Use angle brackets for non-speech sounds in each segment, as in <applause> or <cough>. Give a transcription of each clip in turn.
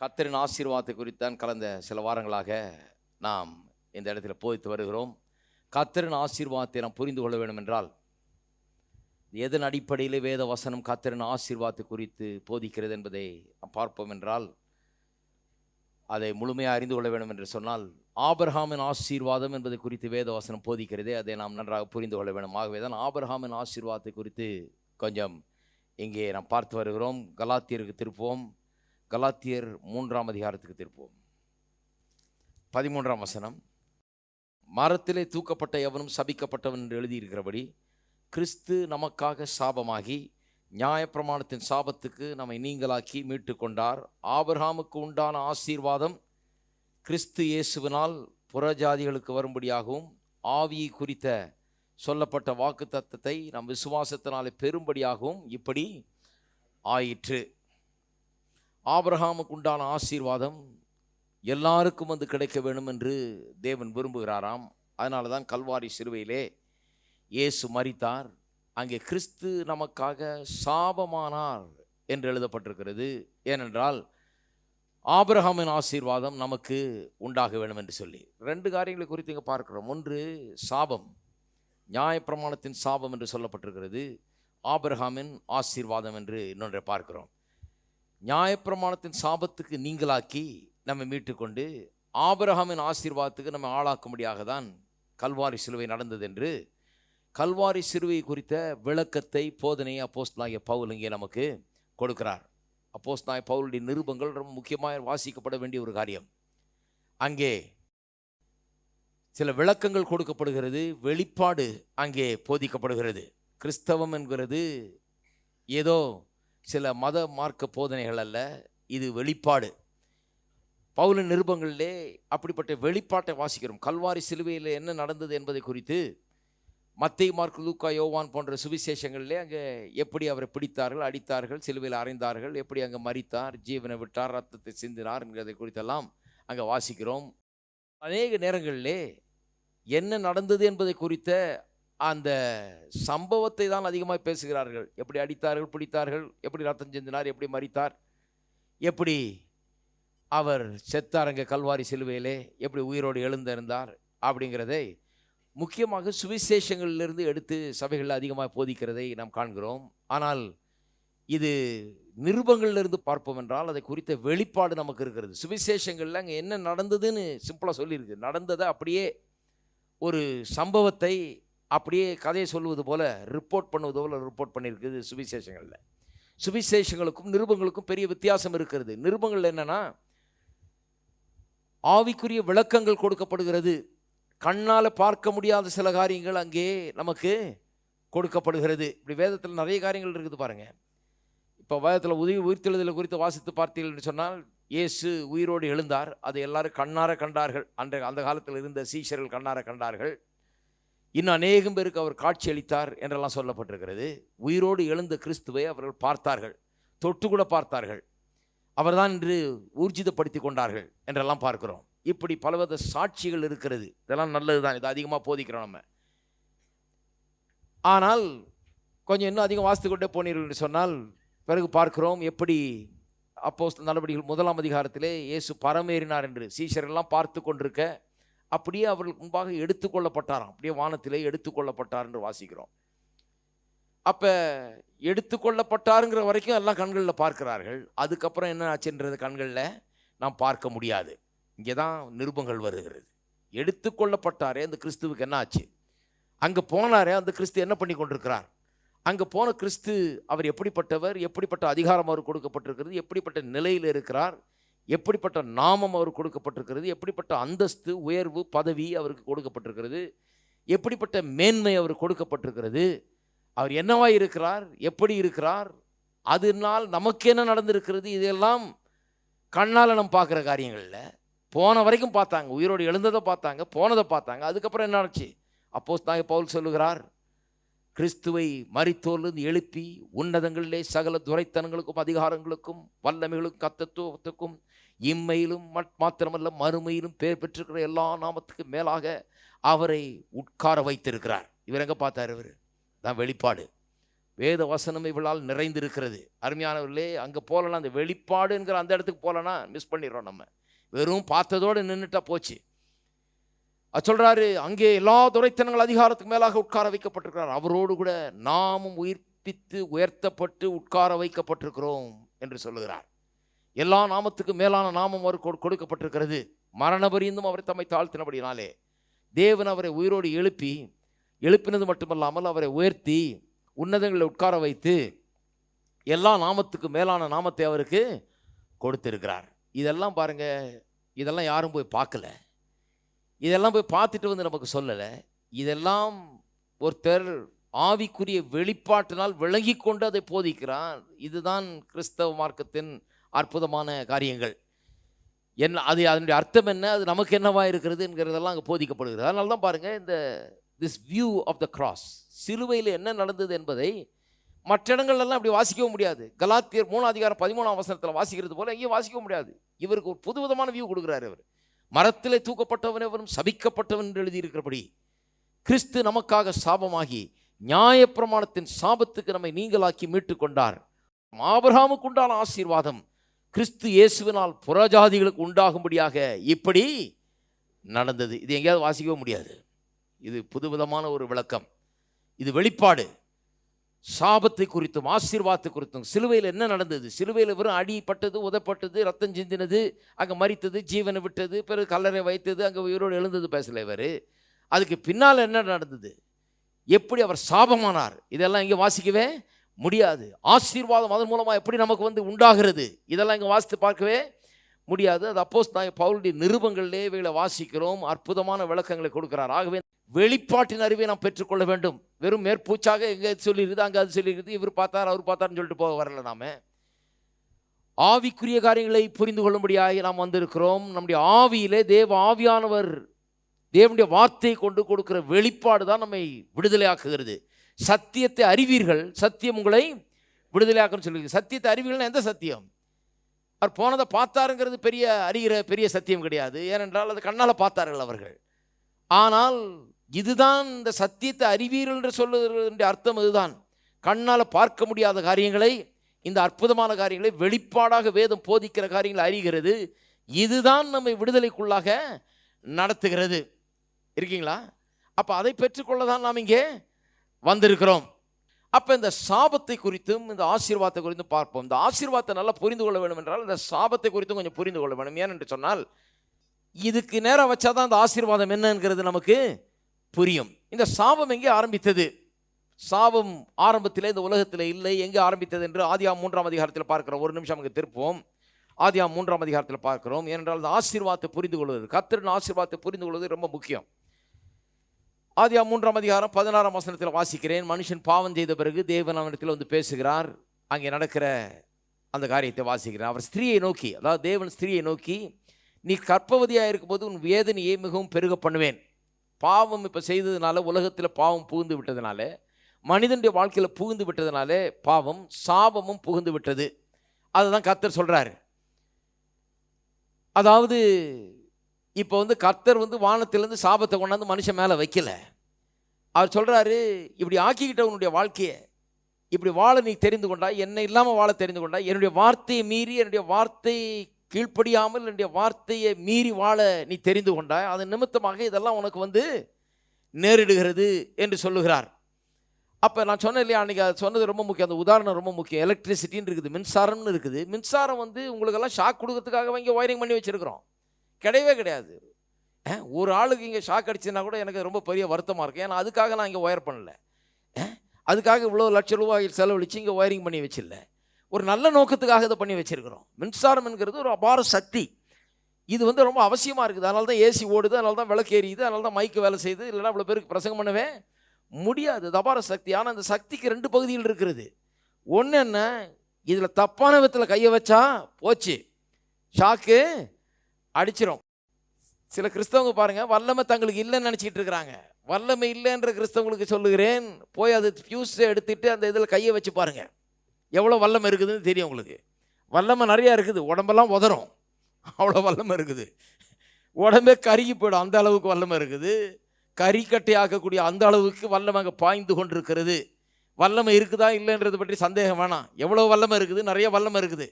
கத்தரின் ஆசீர்வாதத்தை குறித்தான் கலந்த சில வாரங்களாக நாம் இந்த இடத்துல போதித்து வருகிறோம். கத்தரின் ஆசீர்வாதத்தை நாம் புரிந்து கொள்ள வேண்டும் என்றால் எதன் அடிப்படையில் வேத வசனம் கத்தரின் ஆசீர்வாதத்தை குறித்து போதிக்கிறது என்பதை நாம் பார்ப்போம் என்றால் அதை முழுமையாக அறிந்து கொள்ள வேண்டும் என்று சொன்னால் ஆபர்ஹாமின் ஆசீர்வாதம் என்பது குறித்து வேத வசனம் போதிக்கிறதே அதை நாம் நன்றாக புரிந்து கொள்ள வேண்டும். ஆகவே தான் ஆபர்ஹாமின் ஆசீர்வாதத்தை குறித்து கொஞ்சம் இங்கே நாம் பார்த்து வருகிறோம். கலாத்தியருக்கு திருப்போம் கலாத்தியர் மூன்றாம் அதிகாரத்துக்கு திருப்போம் பதிமூன்றாம் வசனம். மரத்திலே தூக்கப்பட்ட எவனும் சபிக்கப்பட்டவன் என்று எழுதியிருக்கிறபடி கிறிஸ்து நமக்காக சாபமாகி நியாயப்பிரமாணத்தின் சாபத்துக்கு நம்மை நீங்களாக்கி மீட்டு கொண்டார் ஆபிரஹாமுக்கு உண்டான ஆசீர்வாதம் கிறிஸ்து இயேசுவினால் புறஜாதிகளுக்கு வரும்படியாகவும் ஆவியை குறித்த சொல்லப்பட்ட வாக்கு தத்தத்தை நம் விசுவாசத்தினாலே பெரும்படியாகவும் இப்படி ஆயிற்று. ஆபிரஹாமுக்கு உண்டான ஆசீர்வாதம் எல்லாருக்கும் வந்து கிடைக்க வேண்டும் என்று தேவன் விரும்புகிறாராம். அதனால தான் கல்வாரி சிறுவையிலே இயேசு மறித்தார் அங்கே கிறிஸ்து நமக்காக சாபமானார் என்று எழுதப்பட்டிருக்கிறது. ஏனென்றால் ஆபிரஹாமின் ஆசீர்வாதம் நமக்கு உண்டாக வேண்டும் என்று சொல்லி. ரெண்டு காரியங்களை குறித்து இங்கே பார்க்கிறோம். ஒன்று சாபம். நியாயப்பிரமாணத்தின் சாபம் என்று சொல்லப்பட்டிருக்கிறது. ஆபிரஹாமின் ஆசீர்வாதம் என்று இன்னொன்றை பார்க்கிறோம். நியாயப்பிரமாணத்தின் சாபத்துக்கு நீங்களாக்கி நம்ம மீட்டுக்கொண்டு ஆபிரகாமின் ஆசீர்வாதத்துக்கு நம்ம ஆளாக்கும்படியாக தான் கல்வாரி சிலுவை நடந்தது என்று கல்வாரி சிலுவை குறித்த விளக்கத்தை போதனையை அப்போஸ்தலாகிய பவுல் இங்கே நமக்கு கொடுக்கிறார். அப்போஸ்தலாகிய பவுலுடைய நிருபங்கள் ரொம்ப முக்கியமாக வாசிக்கப்பட வேண்டிய ஒரு காரியம். அங்கே சில விளக்கங்கள் கொடுக்கப்படுகிறது வெளிப்பாடு அங்கே போதிக்கப்படுகிறது. கிறிஸ்தவம் என்கிறது ஏதோ சில மத மார்க்க போதனைகள் அல்ல இது வெளிப்பாடு. பவுல நிருபங்களிலே அப்படிப்பட்ட வெளிப்பாட்டை வாசிக்கிறோம். கல்வாரி சிலுவையில் என்ன நடந்தது என்பதை குறித்து மத்திய மார்க் லூக்கா யோவான் போன்ற சுவிசேஷங்களிலே அங்கே எப்படி அவரை பிடித்தார்கள் அடித்தார்கள் சிலுவையில் அறைந்தார்கள் எப்படி அங்கே மறித்தார் ஜீவனை விட்டார் ரத்தத்தை சிந்தினார் என்கிறதை குறித்தெல்லாம் அங்கே வாசிக்கிறோம். அநேக நேரங்களிலே என்ன நடந்தது என்பதை குறித்த அந்த சம்பவத்தை தான் அதிகமாக பேசுகிறார்கள். எப்படி அடித்தார்கள் பிடித்தார்கள் எப்படி ரத்தம் செஞ்சினார் எப்படி மறித்தார் எப்படி அவர் செத்தாரங்க கல்வாரி சிலுவையிலே எப்படி உயிரோடு எழுந்திருந்தார் அப்படிங்கிறதை முக்கியமாக சுவிசேஷங்களிலிருந்து எடுத்து சபைகளில் அதிகமாக போதிக்கிறதை நாம் காண்கிறோம். ஆனால் இது நிருபங்களிலிருந்து பார்ப்போம் என்றால் அதை குறித்த வெளிப்பாடு நமக்கு இருக்கிறது. சுவிசேஷங்களில் அங்கே என்ன நடந்ததுன்னு சிம்பிளாக சொல்லியிருக்கு. நடந்ததை அப்படியே ஒரு சம்பவத்தை அப்படியே கதையை சொல்லுவது போல் ரிப்போர்ட் பண்ணுவது போல் ரிப்போர்ட் பண்ணியிருக்குது சுவிசேஷங்களில். சுவிசேஷங்களுக்கும் நிருபங்களுக்கும் பெரிய வித்தியாசம் இருக்கிறது. நிருபங்கள் என்னன்னா ஆவிக்குரிய விளக்கங்கள் கொடுக்கப்படுகிறது. கண்ணால் பார்க்க முடியாத சில காரியங்கள் அங்கே நமக்கு கொடுக்கப்படுகிறது. இப்படி வேதத்தில் நிறைய காரியங்கள் இருக்குது பாருங்கள் இப்போ வேதத்தில் உதவி உயிர்த்தெழுதலை குறித்து வாசித்து பார்த்தீர்கள் சொன்னால் இயேசு உயிரோடு எழுந்தார். அதை எல்லாரும் கண்ணார கண்டார்கள். அன்றைய அந்த காலத்தில் இருந்த சீஷர்கள் கண்ணார கண்டார்கள். இன்னும் அநேகம் பேருக்கு அவர் காட்சியளித்தார் என்றெல்லாம் சொல்லப்பட்டிருக்கிறது. உயிரோடு எழுந்த கிறிஸ்துவை அவர்கள் பார்த்தார்கள். தொட்டு கூட பார்த்தார்கள். அவர்தான் என்று ஊர்ஜிதப்படுத்தி கொண்டார்கள் என்றெல்லாம் பார்க்கிறோம். இப்படி பலவித சாட்சிகள் இருக்கிறது. இதெல்லாம் நல்லது தான் இது அதிகமாக போதிக்கிறோம் நம்ம. ஆனால் கொஞ்சம் இன்னும் அதிகம் வாசித்து கொண்டே போனீர்கள் என்று சொன்னால் பிறகு பார்க்கிறோம் எப்படி அப்போ நடவடிக்கைகள் முதலாம் அதிகாரத்திலே இயேசு பரமேறினார் என்று. சீஷரெல்லாம் பார்த்து கொண்டிருக்க அப்படியே அவர்களுக்கு முன்பாக எடுத்துக்கொள்ளப்பட்டாராம். அப்படியே வானத்திலே எடுத்துக்கொள்ளப்பட்டார் என்று வாசிக்கிறோம். அப்போ எடுத்துக்கொள்ளப்பட்டாருங்கிற வரைக்கும் எல்லாம் கண்களில் பார்க்கிறார்கள். அதுக்கப்புறம் என்ன ஆச்சுன்றது கண்களில் நாம் பார்க்க முடியாது. இங்கே தான் நிருபங்கள் வருகிறது. எடுத்துக்கொள்ளப்பட்டாரே அந்த கிறிஸ்துவுக்கு என்ன ஆச்சு? அங்கே போனாரே அந்த கிறிஸ்து என்ன பண்ணி கொண்டிருக்கிறார்? அங்கே போன கிறிஸ்து அவர் எப்படிப்பட்டவர்? எப்படிப்பட்ட அதிகாரம் அவர் கொடுக்கப்பட்டிருக்கிறது? எப்படிப்பட்ட நிலையில் இருக்கிறார்? எப்படிப்பட்ட நாமம் அவருக்கு கொடுக்கப்பட்டிருக்கிறது எப்படிப்பட்ட அந்தஸ்து உயர்வு பதவி அவருக்கு கொடுக்கப்பட்டிருக்கிறது எப்படிப்பட்ட மேன்மை அவர் கொடுக்கப்பட்டிருக்கிறது அவர் என்னவாய் இருக்கிறார் எப்படி இருக்கிறார் அதனால் நமக்கு என்ன நடந்திருக்கிறது இதெல்லாம் கண்ணால் நம்ம பார்க்குற காரியங்களில். போன வரைக்கும் பார்த்தாங்க உயிரோடு எழுந்ததை பார்த்தாங்க போனதை பார்த்தாங்க அதுக்கப்புறம் என்ன ஆச்சு? அப்போஸ் தாங்க பவுல் சொல்லுகிறார் கிறிஸ்துவை மறித்தோர்லிருந்து எழுப்பி உன்னதங்களிலே சகல துரைத்தனங்களுக்கும் அதிகாரங்களுக்கும் வல்லமைகளுக்கும் கத்தத்துவத்துக்கும் இம்மையிலும் மட்- மாத்திரமல்ல மறுமையிலும் பேர் பெற்றிருக்கிற எல்லா நாமத்துக்கும் மேலாக அவரை உட்கார வைத்திருக்கிறார். இவர் எங்கே பார்த்தார் இவர்? தான் வெளிப்பாடு. வேத வசனம் இவளால் நிறைந்திருக்கிறது. அருமையானவர்களே அங்கே போகலன்னா அந்த வெளிப்பாடுங்கிற அந்த இடத்துக்கு போகலன்னா மிஸ் பண்ணிடுறோம் நம்ம. வெறும் பார்த்ததோடு நின்றுட்டா போச்சு. சொல்கிறாரு அங்கே எல்லா துரைத்தனங்கள் அதிகாரத்துக்கு மேலாக உட்கார வைக்கப்பட்டிருக்கிறார். அவரோடு கூட நாமும் உயிர்ப்பித்து உயர்த்தப்பட்டு உட்கார வைக்கப்பட்டிருக்கிறோம் என்று சொல்லுகிறார். எல்லா நாமத்துக்கு மேலான நாமம் அவர் கொடு- கொடுக்கப்பட்டிருக்கிறது. மரணபரியந்தும் அவரை தம்மை தாழ்த்தினபடினாலே தேவன் அவரை உயிரோடு எழுப்பி எழுப்பினது மட்டுமல்லாமல் அவரை உயர்த்தி உன்னதங்களை உட்கார வைத்து எல்லா நாமத்துக்கு மேலான நாமத்தை அவருக்கு கொடுத்திருக்கிறார். இதெல்லாம் பாருங்கள் இதெல்லாம் யாரும் போய் பார்க்கல. இதெல்லாம் போய் பார்த்துட்டு வந்து நமக்கு சொல்லலை. இதெல்லாம் ஒருத்தர் ஆவிக்குரிய வெளிப்பாட்டினால் விளங்கி கொண்டு அதை போதிக்கிறார். இதுதான் கிறிஸ்தவ மார்க்கத்தின் அற்புதமான காரியங்கள். என்ன அது அதனுடைய அர்த்தம் என்ன அது நமக்கு என்னவா இருக்கிறது என்கிறதெல்லாம் அங்கே போதிக்கப்படுகிறது. அதனால தான் பாருங்கள் இந்த this view of the cross சிலுவையில் என்ன நடந்தது என்பதை மற்ற இடங்கள்லாம் அப்படி வாசிக்கவும் முடியாது. கலாத்தியர் மூணாம் அதிகாரம் பதிமூணாம் வசனத்தில் வாசிக்கிறது போல் எங்கேயும் வாசிக்கவும் முடியாது. இவருக்கு ஒரு புதுவிதமான வியூ கொடுக்குறாரு அவர். மரத்திலே தூக்கப்பட்டவன் எவரும் சபிக்கப்பட்டவன் என்று எழுதியிருக்கிறபடி கிறிஸ்து நமக்காக சாபமாகி நியாயப்பிரமாணத்தின் சாபத்துக்கு நம்மை நீங்களாக்கி மீட்டு கொண்டார் ஆபிரகாமுக்கு உண்டான ஆசீர்வாதம் கிறிஸ்து இயேசுவினால் புறஜாதிகளுக்கு உண்டாகும்படியாக இப்படி நடந்தது. இது எங்கேயாவது வாசிக்கவே முடியாது. இது புதுவிதமான ஒரு விளக்கம். இது வெளிப்பாடு. சாபத்தை குறித்தும் ஆசீர்வாதத்தை குறித்தும் சிலுவையில் என்ன நடந்தது? சிலுவையில் வெறும் அடிப்பட்டது உதப்பட்டது ரத்தம் சிந்தினது அங்கே மறித்தது ஜீவனை விட்டது பிறகு கல்லறை வைத்தது அங்கே உயிரோடு எழுந்தது பேசலை இவர். அதுக்கு பின்னால் என்ன நடந்தது? எப்படி அவர் சாபமானார்? இதெல்லாம் இங்கே வாசிக்கவே முடியாது. ஆசீர்வாதம் அதன் மூலமாக எப்படி நமக்கு வந்து உண்டாகிறது? இதெல்லாம் இங்கே வாசித்து பார்க்கவே முடியாது. அது அப்போஸ் நான் பவுலுடைய நிருபங்கள்லேயே இவைகளை வாசிக்கிறோம். அற்புதமான விளக்கங்களை கொடுக்கிறார். ஆகவே வெளிப்பாட்டின் அறிவை நாம் பெற்றுக்கொள்ள வேண்டும். வெறும் மேற்பூச்சாக எங்கே சொல்லியிருக்குது அங்கே அது சொல்லியிருக்குது இவர் பார்த்தார் அவர் பார்த்தார்னு சொல்லிட்டு போக வரல நாம. ஆவிக்குரிய காரியங்களை புரிந்து கொள்ளும்படியாக நாம் வந்திருக்கிறோம். நம்முடைய ஆவியிலே தேவ ஆவியானவர் தேவனுடைய வார்த்தையை கொண்டு கொடுக்கிற வெளிப்பாடு தான் நம்மை விடுதலையாக்குகிறது. சத்தியத்தை அறிவீர்கள் சத்தியம் உங்களை விடுதலையாக்குன்னு சொல்லி சத்தியத்தை அறிவீர்கள்னா எந்த சத்தியம்? அவர் போனதை பார்த்தாருங்கிறது பெரிய அறிகிற பெரிய சத்தியம் கிடையாது. ஏனென்றால் அது கண்ணால் பார்த்தார்கள் அவர்கள். ஆனால் இதுதான் இந்த சத்தியத்தை அறிவீர்கள் என்று சொல்லுவதனுடைய அர்த்தம் இதுதான். கண்ணால் பார்க்க முடியாத காரியங்களை இந்த அற்புதமான காரியங்களை வெளிப்பாடாக வேதம் போதிக்கிற காரியங்களை அறிகிறது. இதுதான் நம்மை விடுதலைக்குள்ளாக நடத்துகிறது. இருக்கீங்களா? அப்போ அதை பெற்றுக்கொள்ள தான் நாம் இங்கே வந்திருக்கிறோம். அப்போ இந்த சாபத்தை குறித்தும் இந்த ஆசீர்வாதத்தை குறித்தும் பார்ப்போம். இந்த ஆசீர்வாதத்தை நல்லா புரிந்து கொள்ள வேண்டும் என்றால் இந்த சாபத்தை குறித்தும் கொஞ்சம் புரிந்து கொள்ள வேண்டும். ஏனென்று சொன்னால் இதுக்கு நேரம் வச்சாதான் இந்த ஆசீர்வாதம் என்னங்கிறது நமக்கு புரியும். இந்த சாபம் எங்கே ஆரம்பித்தது? சாபம் ஆரம்பத்தில் இந்த உலகத்தில் இல்லை. எங்கே ஆரம்பித்தது என்று ஆதியா மூன்றாம் அதிகாரத்தில் பார்க்கிறோம். ஒரு நிமிஷம் அங்கே திருப்போம் ஆதியா மூன்றாம் அதிகாரத்தில் பார்க்கிறோம். ஏனென்றால் இந்த ஆசீர்வாதத்தை புரிந்து கொள்வது கத்திரன் ஆசீர்வாதத்தை புரிந்து கொள்வது ரொம்ப முக்கியம். ஆதியா மூன்றாம் அதிகாரம் பதினாறாம் வசனத்தில் வாசிக்கிறேன். மனுஷன் பாவம் செய்த பிறகு தேவன் அவனிடத்தில் வந்து பேசுகிறார். அங்கே நடக்கிற அந்த காரியத்தை வாசிக்கிறார். அவர் ஸ்திரீயை நோக்கி அதாவது தேவன் ஸ்திரீயை நோக்கி நீ கற்பவதியாக இருக்கும்போது உன் வேதனையை மிகவும் பெருக பண்ணுவேன். பாவம் இப்போ செய்ததுனால உலகத்தில் பாவம் புகுந்து விட்டதுனால மனிதனுடைய வாழ்க்கையில் புகுந்து விட்டதுனால பாவம் சாபமும் புகுந்து விட்டது. அதுதான் கர்த்தர் சொல்கிறாரு அதாவது இப்போ வந்து கர்த்தர் வந்து வானத்திலேருந்து சாபத்தை கொண்டாந்து மனுஷன் மேலே வைக்கல. அவர் சொல்கிறாரு இப்படி ஆக்கிக்கிட்ட உன்னுடைய வாழ்க்கையை இப்படி வாழ நீ தெரிந்து கொண்டா என்னை இல்லாமல் வாழ தெரிந்து கொண்டா என்னுடைய வார்த்தையை மீறி என்னுடைய வார்த்தை கீழ்ப்படியாமல் என்னுடைய வார்த்தையை மீறி வாழ நீ தெரிந்து கொண்டாய். அதன் நிமித்தமாக இதெல்லாம் உனக்கு வந்து நேரிடுகிறது என்று சொல்லுகிறார். அப்போ நான் சொன்னேன் இல்லையா அன்றைக்கி அது சொன்னது ரொம்ப முக்கியம். அந்த உதாரணம் ரொம்ப முக்கியம். எலக்ட்ரிசிட்டின்னு இருக்குது மின்சாரம்னு இருக்குது. மின்சாரம் வந்து உங்களுக்கெல்லாம் ஷாக் கொடுக்கறதுக்காக இங்கே ஒயரிங் பண்ணி வச்சுருக்கிறோம். கிடையவே கிடையாது. ஒரு ஆளுக்கு இங்கே ஷாக் அடிச்சுன்னா கூட எனக்கு ரொம்ப பெரிய வருத்தமாக இருக்கும் ஏன்னா அதுக்காக நான் இங்கே ஒயர் பண்ணல. அதுக்காக இவ்வளோ லட்ச ரூபாய் செலவழித்து இங்கே ஒயரிங் பண்ணி வச்சிடல. ஒரு நல்ல நோக்கத்துக்காக இதை பண்ணி வச்சுருக்குறோம். மின்சாரம் என்கிறது ஒரு அபார சக்தி. இது வந்து ரொம்ப அவசியமாக இருக்குது. அதனால தான் ஏசி ஓடுது அதனால தான் விளக்கு எரியுது அதனால தான் மைக்கு வேலை செய்யுது. இல்லைன்னா இவ்வளோ பேருக்கு பிரசங்கம் பண்ணவே முடியாது. அது அபார சக்தி. ஆனால் அந்த சக்திக்கு ரெண்டு பகுதிகள் இருக்கிறது ஒன்று என்ன? இதில் தப்பான விதத்தில் கையை வச்சா போச்சு. ஷாக்கு அடிச்சிரும். சில கிறிஸ்தவங்க பாருங்கள் வல்லமை தங்களுக்கு இல்லைன்னு நினச்சிக்கிட்டு இருக்கிறாங்க. வல்லமை இல்லைன்ற கிறிஸ்தவங்களுக்கு சொல்லுகிறேன். போய் அது ஃபியூஸை எடுத்துகிட்டு அந்த இதில் கையை வச்சு பாருங்கள் எவ்வளோ வல்லமை இருக்குதுன்னு தெரியும் உங்களுக்கு. வல்லமை நிறையா இருக்குது. உடம்பெல்லாம் உதறும். அவ்வளோ வல்லமை இருக்குது. உடம்பே கருகி போயிடும். அந்த அளவுக்கு வல்லமை இருக்குது. கறிக்கட்டை ஆக்கக்கூடிய அந்த அளவுக்கு வல்லமை அங்கே பாய்ந்து கொண்டிருக்கிறது. வல்லமை இருக்குதா இல்லைன்றது பற்றி சந்தேகம் வேணாம். எவ்வளோ வல்லமை இருக்குது? நிறைய வல்லமை இருக்குது.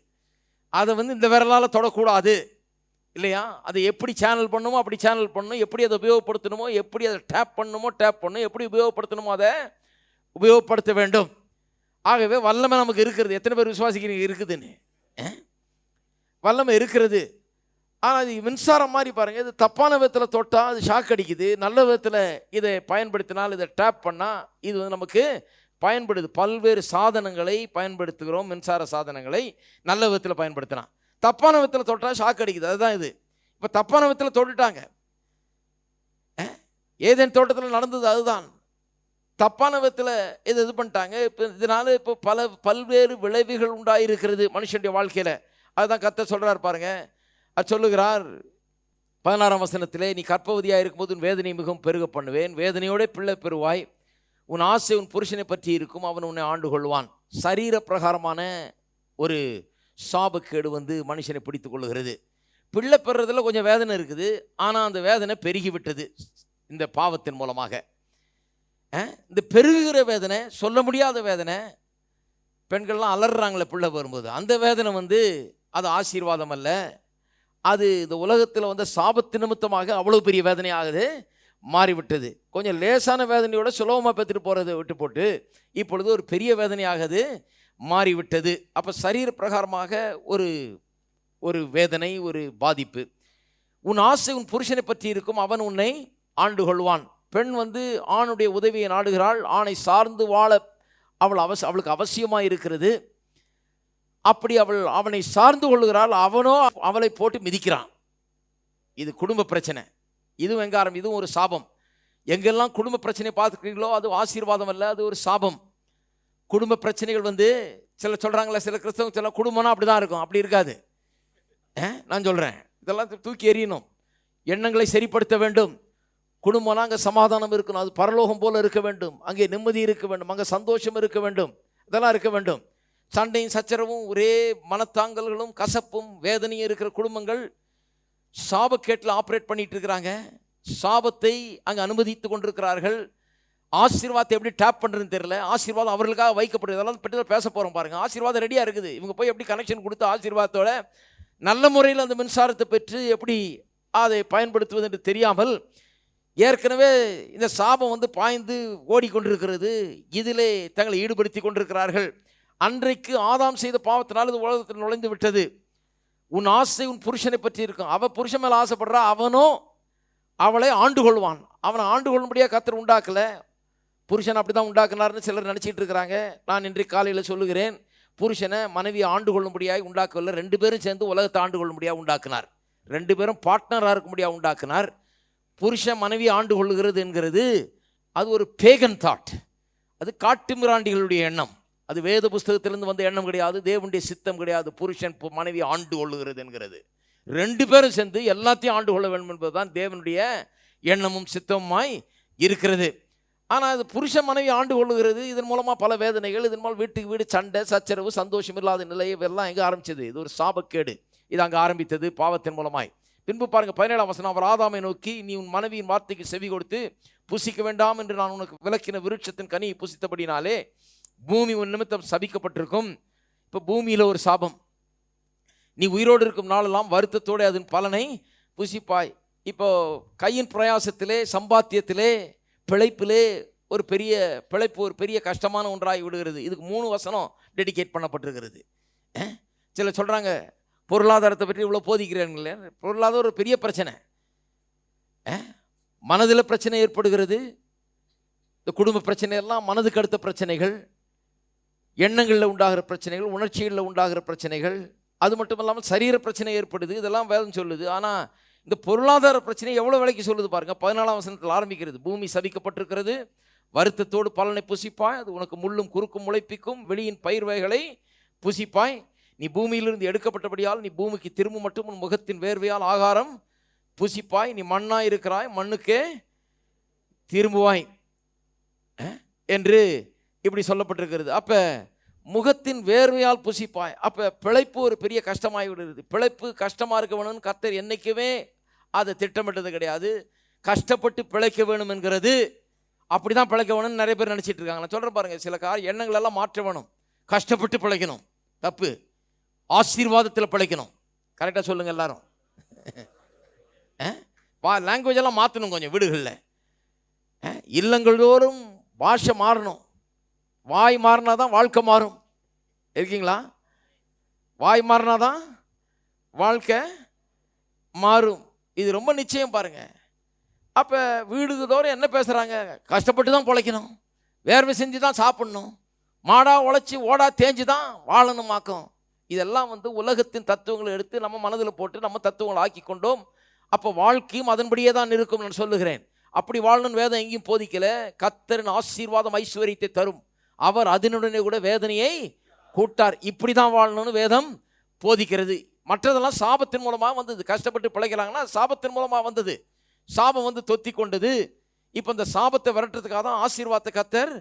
அதை வந்து இந்த விரலால் தொடக்கூடாது. இல்லையா? அதை எப்படி சேனல் பண்ணுமோ அப்படி சேனல் பண்ணணும் எப்படி அதை உபயோகப்படுத்தணுமோ எப்படி அதை டேப் பண்ணணுமோ டேப் பண்ணணும் எப்படி உபயோகப்படுத்தணுமோ அதை உபயோகப்படுத்த வேண்டும். ஆகவே வல்லமை நமக்கு இருக்கிறது. எத்தனை பேர் விசுவாசிக்கிறீங்க? இருக்குதுன்னு. வல்லமை இருக்கிறது. ஆனால் அது மின்சாரம் மாதிரி பாருங்கள் இது தப்பான விதத்தில் தொட்டால் அது ஷாக் அடிக்குது. நல்ல விதத்தில் இதை பயன்படுத்தினால் இதை டேப் பண்ணால் இது வந்து நமக்கு பயன்படுது. பல்வேறு சாதனங்களை பயன்படுத்துகிறோம். மின்சார சாதனங்களை நல்ல விதத்தில் பயன்படுத்தினா. தப்பான விதத்தில் தொட்டால் ஷாக் அடிக்குது. அதுதான் இது. இப்போ தப்பான விதத்தில் தொட்டுட்டாங்க. ஏதேன் தோட்டத்தில் நடந்தது அதுதான். தப்பான விதத்தில் இது இது பண்ணிட்டாங்க. இப்போ இதனால் இப்போ பல பல்வேறு விளைவுகள் உண்டாயிருக்கிறது மனுஷனுடைய வாழ்க்கையில். அதுதான் கத்த சொல்கிறார் பாருங்க. அது சொல்லுகிறார் பதினாறாம் வசனத்திலே நீ கற்பவதியாக இருக்கும்போது உன் வேதனை மிகவும் பெருக பண்ணுவேன். வேதனையோட பிள்ளை பெறுவாய். உன் ஆசை உன் புருஷனை பற்றி இருக்கும். அவன் உன்னை ஆண்டு கொள்வான். சரீர பிரகாரமான ஒரு சாபக்கேடு வந்து மனுஷனை பிடித்து கொள்ளுகிறது. பிள்ளை பெறுறதுல கொஞ்சம் வேதனை இருக்குது. ஆனால் அந்த வேதனை பெருகிவிட்டது இந்த பாவத்தின் மூலமாக. இந்த பெருகுகிற வேதனை சொல்ல முடியாத வேதனை பெண்கள்லாம் அலறாங்களே பிள்ளை வரும்போது. அந்த வேதனை வந்து அது ஆசீர்வாதம் அல்ல. அது இந்த உலகத்தில் வந்து சாபத்து நிமித்தமாக அவ்வளோ பெரிய வேதனை ஆகுது மாறிவிட்டது. கொஞ்சம் லேசான வேதனையோட சுலபமாக பெற்றுட்டு போகிறத விட்டு போட்டு இப்பொழுது ஒரு பெரிய வேதனையாகுது மாறிவிட்டது. அப்போ சரீர பிரகாரமாக ஒரு ஒரு வேதனை ஒரு பாதிப்பு. உன் ஆசை உன் புருஷனை பற்றி இருக்கும் அவன் உன்னை ஆண்டு கொள்வான் பெண் வந்து ஆணுடைய உதவியை நாடுகிறாள் ஆணை சார்ந்து வாழ அவள் அவச அவளுக்கு அவசியமாக இருக்கிறது அப்படி அவள் அவனை சார்ந்து கொள்ளுகிறாள் அவனோ அவளை போட்டு மிதிக்கிறான். இது குடும்ப பிரச்சனை. இதுவும் வெங்காரம் இதுவும் ஒரு சாபம். எங்கெல்லாம் குடும்ப பிரச்சனையை பார்த்துக்கிறீங்களோ அது ஆசீர்வாதம் அல்ல அது ஒரு சாபம். குடும்ப பிரச்சனைகள் வந்து சில சொல்கிறாங்களே சில கிறிஸ்தவங்க சில குடும்பம்னா அப்படி தான் இருக்கும் அப்படி இருக்காது. நான் சொல்கிறேன் இதெல்லாம் தூக்கி எறியணும். எண்ணங்களை சரிப்படுத்த வேண்டும். குடும்பம்னா அங்கே சமாதானம் இருக்கணும். அது பரலோகம் போல் இருக்க வேண்டும். அங்கே நிம்மதி இருக்க வேண்டும். அங்கே சந்தோஷம் இருக்க வேண்டும். இதெல்லாம் இருக்க வேண்டும். சண்டையும் சச்சரவும் ஒரே மனத்தாங்கல்களும் கசப்பும் வேதனையும் இருக்கிற குடும்பங்கள் சாபக்கேட்டில் ஆப்ரேட் பண்ணிட்டு இருக்கிறாங்க. சாபத்தை அங்கே அனுமதித்து கொண்டிருக்கிறார்கள். ஆசீர்வாதத்தை எப்படி டேப் பண்ணுறதுன்னு தெரியல. ஆசீர்வாதம் அவர்களுக்காக வைக்கப்படுது. இதெல்லாம் பற்றி பேச போகிறோம் பாருங்கள் ஆசீர்வாதம் ரெடியாக இருக்குது. இவங்க போய் எப்படி கனெக்ஷன் கொடுத்து ஆசீர்வாதத்தோட நல்ல முறையில் அந்த மின்சாரத்தை பெற்று எப்படி அதை பயன்படுத்துவது என்று தெரியாமல் ஏற்கனவே இந்த சாபம் வந்து பாய்ந்து ஓடிக்கொண்டிருக்கிறது. இதிலே தங்களை ஈடுபடுத்தி கொண்டிருக்கிறார்கள். அன்றைக்கு ஆதாம் செய்த பாவத்தினால் இது உலகத்தில் நுழைந்து விட்டது. உன் ஆசை உன் புருஷனை பற்றி இருக்கும். அவள் புருஷன் மேலே ஆசைப்படுறா அவனோ அவளை ஆண்டு கொள்வான். அவனை ஆண்டு கொள்ளும்படியாக கத்தர் உண்டாக்கலை. புருஷன் அப்படி தான் உண்டாக்குனார்னு சிலர் நினச்சிட்டு இருக்கிறாங்க. நான் இன்றைக்கு காலையில் சொல்லுகிறேன் புருஷனை மனைவி ஆண்டு கொள்ளும்படியாக உண்டாக்கவில்லை. ரெண்டு பேரும் சேர்ந்து உலகத்தை ஆண்டு கொள்ளும்படியாக உண்டாக்குனார். ரெண்டு பேரும் பார்ட்னராக இருக்கும்படியாக உண்டாக்குனார். புருஷன் மனைவி ஆண்டு கொள்ளுகிறது என்கிறது அது ஒரு பேகன் தாட் அது காட்டுமிராண்டிகளுடைய எண்ணம். அது வேத புஸ்தகத்திலிருந்து வந்த எண்ணம் கிடையாது தேவனுடைய சித்தம் கிடையாது புருஷன் பு- மனைவி ஆண்டு கொள்ளுகிறது என்கிறது. ரெண்டு பேரும் சேர்ந்து எல்லாத்தையும் ஆண்டு கொள்ள வேண்டும் என்பதுதான் தேவனுடைய எண்ணமும் சித்தமுமாய் இருக்கிறது. ஆனால் அது புருஷன் மனைவி ஆண்டு கொள்ளுகிறது இதன் மூலமாக பல வேதனைகள் இதன் மூலம் வீட்டுக்கு வீடு சண்டை சச்சரவு சந்தோஷம் இல்லாத நிலை இதெல்லாம் எங்கே ஆரம்பிச்சது. இது ஒரு சாபக்கேடு. இது அங்கே ஆரம்பித்தது பாவத்தின் மூலமாய். பின்பு பாருங்க பதினேழாம் வசனம் அவர் ஆதாமை நோக்கி நீ உன் மனைவியின் வார்த்தைக்கு செவி கொடுத்து புசிக்க வேண்டாம் என்று நான் உனக்கு விளக்கின விருட்சத்தின் கனியை புசித்தபடினாலே பூமி உன் நிமித்தம் சபிக்கப்பட்டிருக்கும். இப்போ பூமியில் ஒரு சாபம். நீ உயிரோடு இருக்கும் நாளெல்லாம் வருத்தத்தோடு அதன் பலனை புசிப்பாய். இப்போ கையின் பிரயாசத்திலே சம்பாத்தியத்திலே பிழைப்பிலே ஒரு பெரிய பிழைப்பு ஒரு பெரிய கஷ்டமான ஒன்றாகி விடுகிறது. இதுக்கு மூணு வசனம் டெடிகேட் பண்ணப்பட்டிருக்கிறது. சில சிலர் சொல்கிறாங்க பொருளாதாரத்தை பற்றி இவ்வளோ போதிக்கிறாங்களே பொருளாதாரம் ஒரு பெரிய பிரச்சனை. மனதில் பிரச்சனை ஏற்படுகிறது. இந்த குடும்ப பிரச்சனை எல்லாம் மனதுக்கு அடுத்த பிரச்சனைகள். எண்ணங்களில் உண்டாகிற பிரச்சனைகள் உணர்ச்சிகளில் உண்டாகிற பிரச்சனைகள். அது மட்டும் இல்லாமல் சரீர பிரச்சனை ஏற்படுது. இதெல்லாம் வேதம் சொல்லுது. ஆனால் இந்த பொருளாதார பிரச்சனை எவ்வளோ விலைக்கு சொல்லுது பாருங்க. பதினாலாம் வசனத்தில் ஆரம்பிக்கிறது. பூமி சபிக்கப்பட்டிருக்கிறது. வருத்தத்தோடு பலனை புசிப்பாய். அது உனக்கு முள்ளும் குறுக்கும் முளைப்பிக்கும். வெளியின் பயிர் வகைகளை புசிப்பாய். நீ பூமியிலிருந்து எடுக்கப்பட்டபடியால் நீ பூமிக்கு திரும்ப மட்டும் உன் முகத்தின் வேர்வையால் ஆகாரம் புசிப்பாய் நீ மண்ணாய் இருக்கிறாய் மண்ணுக்கே திரும்புவாய் என்று இப்படி சொல்லப்பட்டிருக்கிறது. அப்போ முகத்தின் வேர்வையால் புசிப்பாய். அப்போ பிழைப்பு ஒரு பெரிய கஷ்டமாகி விடுகிறது பிழைப்பு கஷ்டமாக இருக்க வேணும்னு கத்தர் என்றைக்குமே அதை திட்டமிட்டது கிடையாது. கஷ்டப்பட்டு பிழைக்க வேணும் என்கிறது. அப்படி தான் பிழைக்க வேணும்னு நிறைய பேர் நினச்சிட்டு இருக்காங்க. நான் சொல்கிறேன் பாருங்கள் சில கார் எண்ணங்களெல்லாம் மாற்ற வேணும். கஷ்டப்பட்டு பிழைக்கணும். தப்பு. ஆசீர்வாதத்தில் பிழைக்கணும். கரெக்டாக சொல்லுங்கள் எல்லாரும். <laughs> வா லாங்குவேஜ் எல்லாம் மாற்றணும் கொஞ்சம் வீடுகளில். அஹ், இல்லங்கள்தோறும் பாஷை மாறணும். வாய் மாறினா தான் வாழ்க்கை மாறும். இருக்கீங்களா? வாய் மாறினா தான் வாழ்க்கை மாறும். இது ரொம்ப நிச்சயம் பாருங்கள் அப்போ வீடுக்கு தோறும் என்ன பேசுகிறாங்க கஷ்டப்பட்டு தான் பிழைக்கணும். வேர்வை செஞ்சு தான் சாப்பிட்ணும். மாடாக உழைச்சி ஓடா தேஞ்சு தான் வாழணுமாக்கும். இதெல்லாம் வந்து உலகத்தின் தத்துவங்களை எடுத்து நம்ம மனதில் போட்டு நம்ம தத்துவங்களை ஆக்கி கொண்டோம் அப்போ வாழ்க்கையும் அதன்படியே தான் இருக்கும் நான் சொல்லுகிறேன். அப்படி வாழணும்னு வேதம் எங்கேயும் போதிக்கல. கத்தரின் ஆசீர்வாதம் ஐஸ்வர்யத்தை தரும். அவர் அதனுடனே கூட வேதனையை கூட்டார். இப்படி தான் வாழணும்னு வேதம் போதிக்கிறது. மற்றதெல்லாம் சாபத்தின் மூலமாக வந்தது. கஷ்டப்பட்டு பிழைக்கிறாங்கன்னா சாபத்தின் மூலமாக வந்தது. சாபம் வந்து தொத்தி கொண்டது இப்போ இந்த சாபத்தை விரட்டுறதுக்காக தான் ஆசீர்வாதத்தை கத்தர்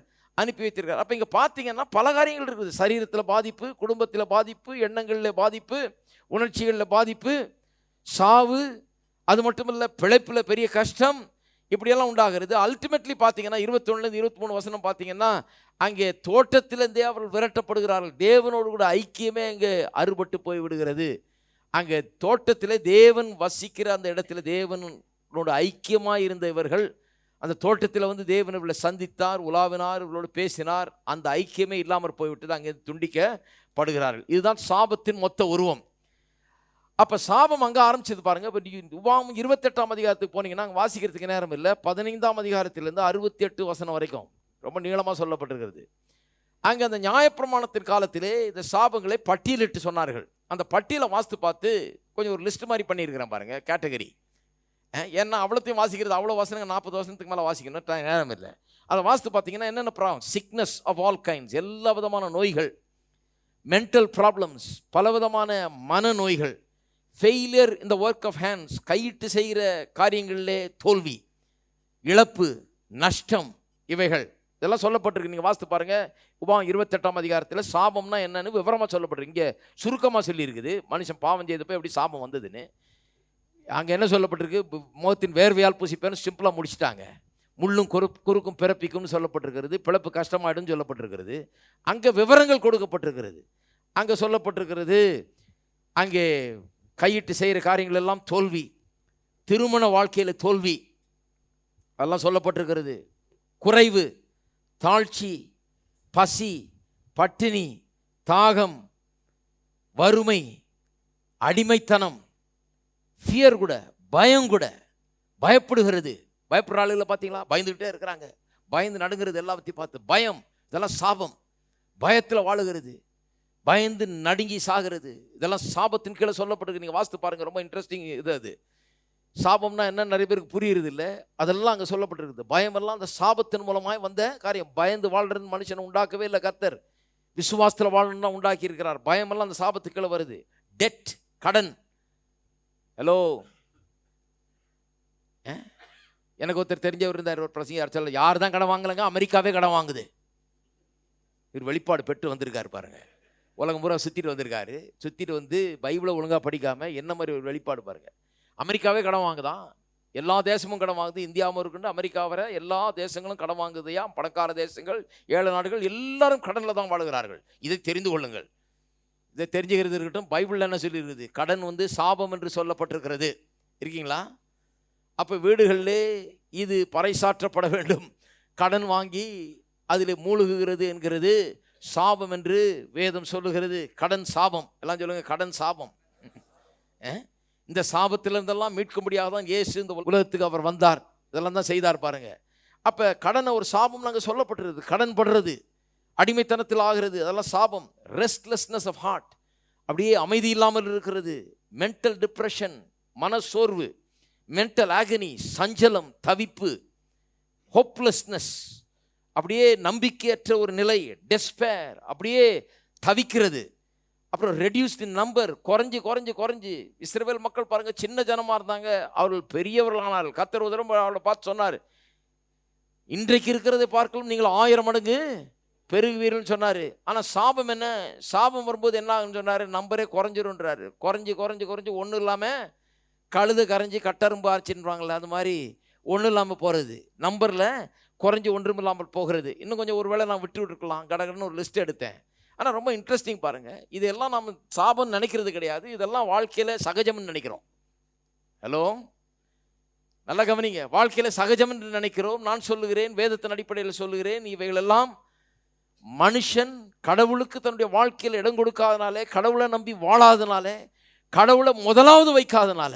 அனுப்பி வைத்திருக்கார் அப்போ இங்கே பார்த்தீங்கன்னா பல காரியங்கள் இருக்குது. சரீரத்தில் பாதிப்பு குடும்பத்தில் பாதிப்பு எண்ணங்களில் பாதிப்பு உணர்ச்சிகளில் பாதிப்பு சாவு அது மட்டும் இல்லை பிழைப்பில் பெரிய கஷ்டம் இப்படியெல்லாம் உண்டாகிறது. அல்டிமேட்லி பார்த்தீங்கன்னா இருபத்தொன்னுலேருந்து இருபத்தி மூணு வசனம் பார்த்தீங்கன்னா அங்கே தோட்டத்திலேருந்தே அவர்கள் விரட்டப்படுகிறார்கள். தேவனோடு கூட ஐக்கியமே அங்கே அறுபட்டு போய் விடுகிறது. அங்கே தோட்டத்தில் தேவன் வசிக்கிற அந்த இடத்துல தேவனோட ஐக்கியமாக இருந்த இவர்கள் அந்த தோட்டத்தில் வந்து தேவன் இவளை சந்தித்தார் உலாவினார் இவளோடு பேசினார். அந்த ஐக்கியமே இல்லாமல் போய்விட்டது. அங்கே துண்டிக்கப்படுகிறார்கள். இதுதான் சாபத்தின் மொத்த உருவம். அப்போ சாபம் அங்கே ஆரம்பிச்சது பாருங்க. இப்போ உபாமம் இருபத்தெட்டாம் அதிகாரத்துக்கு போனீங்கன்னா அங்கே வாசிக்கிறதுக்கு நேரம் இல்லை. பதினைந்தாம் அதிகாரத்திலேருந்து அறுபத்தி எட்டு வசனம் வரைக்கும். ரொம்ப நீளமாக சொல்லப்பட்டிருக்கிறது. அங்கே அந்த நியாயப்பிரமாணத்தின் காலத்திலே இந்த சாபங்களை பட்டியலிட்டு சொன்னார்கள். அந்த பட்டியலை வாஸ்து பார்த்து கொஞ்சம் ஒரு லிஸ்ட் மாதிரி பண்ணியிருக்கிறேன் பாருங்கள் கேட்டகரி. ஏன்னா அவ்வளோத்தையும் வாசிக்கிறது அவ்வளோ வசனங்க நாற்பது வருஷத்துக்கு மேலே வாசிக்கணும் நேரம் இல்லை. அதை வாசித்து பார்த்தீங்கன்னா என்னென்ன problem? Sickness of all kinds எல்லா விதமான நோய்கள் மென்டல் ப்ராப்ளம்ஸ் பலவிதமான மன நோய்கள் ஃபெயிலியர் இந்த ஒர்க் ஆஃப் ஹேண்ட்ஸ் கையிட்டு செய்கிற காரியங்களிலே தோல்வி இழப்பு நஷ்டம் இவைகள். இதெல்லாம் சொல்லப்பட்டிருக்கு. நீங்கள் வாசித்து பாருங்கள் உபா இருபத்தெட்டாம் அதிகாரத்தில் சாபம்னா என்னன்னு விவரமாக சொல்லப்பட்டிருக்கு. இங்கே சுருக்கமாக சொல்லியிருக்குது. மனுஷன் பாவம் செய்தப்போ எப்படி சாபம் வந்ததுன்னு. அங்கே என்ன சொல்லப்பட்டிருக்கு? முகத்தின் வேர்வையால் பூசிப்பேன்னு சிம்பிளாக முடிச்சிட்டாங்க. முள்ளும் குறு குறுக்கும் பிறப்பிக்கும்னு சொல்லப்பட்டிருக்கிறது. பிழப்பு கஷ்டமாயிடும் சொல்லப்பட்டிருக்கிறது. அங்கே விவரங்கள் கொடுக்கப்பட்டிருக்கிறது. அங்கே சொல்லப்பட்டிருக்கிறது அங்கே கையிட்டு செய்கிற காரியங்கள் எல்லாம் தோல்வி. திருமண வாழ்க்கையில் தோல்வி. அதெல்லாம் சொல்லப்பட்டிருக்கிறது. குறைவு தாழ்ச்சி பசி பட்டினி தாகம் வறுமை அடிமைத்தனம். ஃபியர் கூட பயம் கூட பயப்படுகிறது. பயப்படுற ஆளுகளை பார்த்தீங்களா? பயந்துக்கிட்டே இருக்கிறாங்க. பயந்து நடுங்கிறது எல்லாத்தையும் பார்த்து பயம் இதெல்லாம் சாபம். பயத்தில் வாழுகிறது. பயந்து நடுங்கி சாகிறது. இதெல்லாம் சாபத்தின் கீழே சொல்லப்பட்டிருக்கு நீங்கள் வாசித்து பாருங்கள் ரொம்ப இன்ட்ரெஸ்டிங் இது அது. சாபம்னா என்ன நிறைய பேருக்கு புரியுறது இல்லை அதெல்லாம் அங்கே சொல்லப்பட்டிருக்குது. பயமெல்லாம் அந்த சாபத்தின் மூலமாக வந்த காரியம். பயந்து வாழ்றது மனுஷனை உண்டாக்கவே இல்லை கர்த்தர். விசுவாசத்தில் வாழணும்னா உண்டாக்கி இருக்கிறார் பயமெல்லாம் அந்த சாபத்துக்கு கீழே வருது. டெட் கடன். ஹலோ எனக்கு ஒருத்தர் தெரிஞ்சவர் இருந்தார் ஒரு பிரசங்க சொல்ல யார் தான் கடன் வாங்கலைங்க? அமெரிக்காவே கடன் வாங்குது. இவர் வெளிப்பாடு பெற்று வந்திருக்காரு பாருங்க. உலகம் பூரா சுற்றிட்டு வந்திருக்காரு. சுற்றிட்டு வந்து பைபிளை ஒழுங்காக படிக்காமல் என்ன மாதிரி ஒரு வெளிப்பாடு பாருங்க. அமெரிக்காவே கடன் வாங்குதான். எல்லா தேசமும் கடன் வாங்குது. இந்தியாவும் இருக்குன்னு அமெரிக்கா வர எல்லா தேசங்களும் கடன் வாங்குதையா? பணக்கார தேசங்கள் ஏழு நாடுகள் எல்லாரும் கடனில் தான் வாழுகிறார்கள். இதை தெரிந்து கொள்ளுங்கள். இதை தெரிஞ்சுக்கிறது இருக்கட்டும் பைபிளில் என்ன சொல்லியிருக்குது? கடன் வந்து சாபம் என்று சொல்லப்பட்டிருக்கிறது. இருக்கீங்களா? அப்போ வீடுகளிலே இது பறைசாற்றப்பட வேண்டும். கடன் வாங்கி அதில் மூழ்குகிறது என்கிறது சாபம் என்று வேதம் சொல்லுகிறது. கடன் சாபம். எல்லாம் சொல்லுங்கள் கடன் சாபம். <laughs> இந்த சாபத்திலிருந்தெல்லாம் மீட்க முடியாதான் இயேசு இந்த உலகத்துக்கு அவர் வந்தார். இதெல்லாம் தான் செய்தார் பாருங்கள் அப்போ கடனை ஒரு சாபம் நாங்கள் சொல்லப்பட்டுருது கடன் படுறது. அடிமைத்தனத்தில் ஆகிறது அதெல்லாம் சாபம். ரெஸ்ட்லெஸ்னஸ் ஆஃப் ஹார்ட் அப்படியே அமைதி இல்லாமல் இருக்கிறது. மென்டல் டிப்ரெஷன் மனசோர்வு மென்டல் ஆகனி சஞ்சலம் தவிப்பு. ஹோப்லெஸ்னஸ் அப்படியே நம்பிக்கையற்ற ஒரு நிலை டெஸ்பேர் அப்படியே தவிக்கிறது. அப்புறம் ரெடியூஸ்ட் இன் நம்பர் குறைஞ்சி குறைஞ்சி குறைஞ்சி. இஸ்ரவேல் மக்கள் பாருங்கள் சின்ன ஜனமாக இருந்தாங்க. அவர்கள் பெரியவர்களானார்கள். கத்தர் உதரம் அவளை பார்த்து சொன்னார். இன்றைக்கு இருக்கிறதை பார்க்கலாம் நீங்கள் ஆயிரம் மடங்கு பெருகுவீர்கள்னு சொன்னார். ஆனால் சாபம் என்ன? சாபம் வரும்போது என்ன ஆகுன்னு சொன்னார்? நம்பரே குறைஞ்சிருன்றாரு குறைஞ்சி குறைஞ்சி குறைஞ்சி ஒன்றும் இல்லாமல் கழுது கரைஞ்சி கட்டரும்பு ஆச்சுன்றாங்களே அது மாதிரி ஒன்றும் இல்லாமல் போகிறது நம்பரில் குறைஞ்சு ஒன்றுமில்லாமல் போகிறது. இன்னும் கொஞ்சம் ஒரு வேளை நான் விட்டு விட்டுருக்கலாம் கடகடன்னு ஒரு லிஸ்ட் எடுத்தேன். ஆனால் ரொம்ப இன்ட்ரெஸ்டிங் பாருங்கள் இதெல்லாம் நம்ம சாபம் நினைக்கிறது கிடையாது. இதெல்லாம் வாழ்க்கையில் சகஜம்னு நினைக்கிறோம். ஹலோ நல்லா கவனிங்க. வாழ்க்கையில் சகஜம் என்று நினைக்கிறோம். நான் சொல்லுகிறேன் வேதத்தின் அடிப்படையில் சொல்லுகிறேன். இவைகளெல்லாம் மனுஷன் கடவுளுக்கு தன்னுடைய வாழ்க்கையில் இடம் கொடுக்காதனாலே கடவுளை நம்பி வாழாதனாலே கடவுளை முதலாவது வைக்காதனால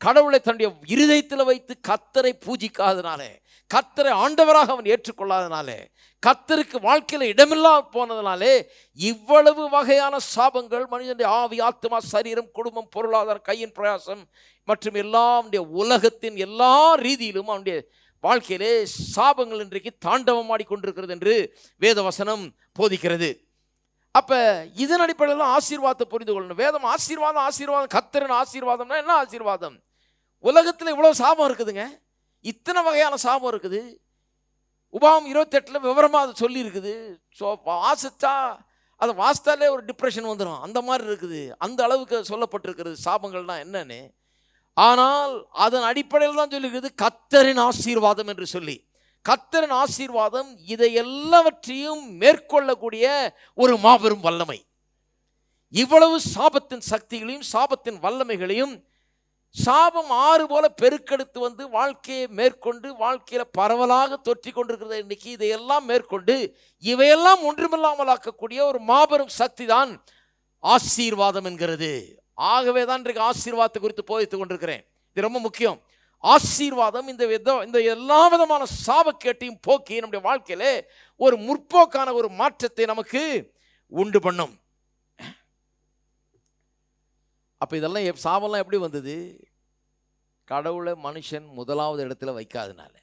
கடவுளை தன்னுடைய இருதயத்தில் வைத்து கத்தரை பூஜிக்காதனாலே கத்தரை ஆண்டவராக அவன் ஏற்றுக்கொள்ளாதனாலே கத்தருக்கு வாழ்க்கையில் இடமில்லா போனதுனாலே இவ்வளவு வகையான சாபங்கள் மனிதனுடைய ஆவி ஆத்மா சரீரம் குடும்பம் பொருளாதாரம் கையின் பிரயாசம் மற்றும் எல்லா உலகத்தின் எல்லா ரீதியிலும் அவனுடைய வாழ்க்கையிலே சாபங்கள் இன்றைக்கு தாண்டவமாடி கொண்டிருக்கிறது என்று வேதவசனம் போதிக்கிறது. அப்போ இதன் அடிப்படையில் ஆசீர்வாதத்தை புரிந்து கொள்ளணும். வேதம் ஆசீர்வாதம் ஆசீர்வாதம் கத்தரின் ஆசீர்வாதம்னா என்ன ஆசீர்வாதம்? உலகத்தில் இவ்வளோ சாபம் இருக்குதுங்க. இத்தனை வகையான சாபம் இருக்குது. உபாம் இருபத்தெட்டில் விவரமாக அதை சொல்லியிருக்குது. ஸோ வாசித்தா அதை வாசித்தாலே ஒரு டிப்ரெஷன் வந்துடும் அந்த மாதிரி இருக்குது. அந்த அளவுக்கு சொல்லப்பட்டிருக்கிறது சாபங்கள்னா என்னன்னு. ஆனால் அதன் அடிப்படையில் தான் சொல்லுகிறது கத்தரின் ஆசீர்வாதம் என்று சொல்லி. கத்தரின் ஆசீர்வாதம் இதை எல்லாவற்றையும் மேற்கொள்ளக்கூடிய ஒரு மாபெரும் வல்லமை. இவ்வளவு சாபத்தின் சக்திகளையும் சாபத்தின் வல்லமைகளையும் சாபம் ஆறு போல பெருக்கெடுத்து வந்து வாழ்க்கையை மேற்கொண்டு வாழ்க்கையில் பரவலாக தொற்றி கொண்டிருக்கிறது இன்னைக்கு இதையெல்லாம் மேற்கொண்டு இவையெல்லாம் ஒன்றுமில்லாமல் ஆக்கக்கூடிய ஒரு மாபெரும் சக்தி தான் ஆசீர்வாதம் என்கிறது. ஆகவே தான் இன்றைக்கு ஆசீர்வாதத்தை குறித்து போதித்துக் கொண்டிருக்கிறேன். இது ரொம்ப முக்கியம். ஆசீர்வாதம் இந்த வித இந்த எல்லா விதமான சாபக்கேட்டையும் போக்கி நம்முடைய வாழ்க்கையில் ஒரு முற்போக்கான ஒரு மாற்றத்தை நமக்கு உண்டு பண்ணும். அப்போ இதெல்லாம் எப்- சாபம்லாம் எப்படி வந்தது? கடவுளை மனுஷன் முதலாவது இடத்துல வைக்காதனால.